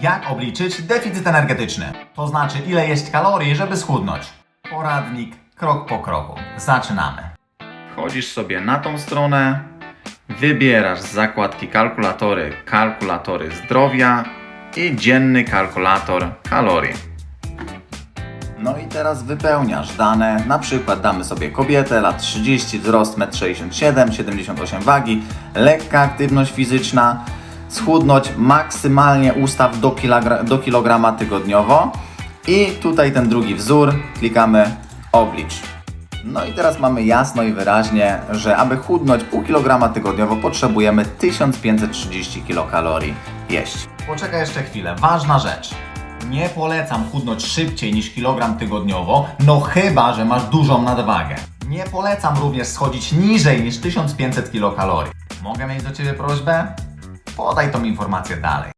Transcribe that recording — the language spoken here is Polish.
Jak obliczyć deficyt energetyczny? To znaczy, ile jeść kalorii, żeby schudnąć. Poradnik krok po kroku. Zaczynamy. Wchodzisz sobie na tą stronę, wybierasz z zakładki kalkulatory, kalkulatory zdrowia i dzienny kalkulator kalorii. No i teraz wypełniasz dane, na przykład damy sobie kobietę, lat 30, wzrost 1,67 m, 78 wagi, lekka aktywność fizyczna, schudnąć maksymalnie ustaw do, kilogra- do kilograma tygodniowo i tutaj ten drugi wzór, klikamy oblicz. No i teraz mamy jasno i wyraźnie, że aby chudnąć pół kilograma tygodniowo potrzebujemy 1530 kilokalorii jeść. Poczekaj jeszcze chwilę, ważna rzecz. Nie polecam chudnąć szybciej niż kilogram tygodniowo, no chyba, że masz dużą nadwagę. Nie polecam również schodzić niżej niż 1500 kilokalorii. Mogę mieć do Ciebie prośbę? Podaj tą informację dalej.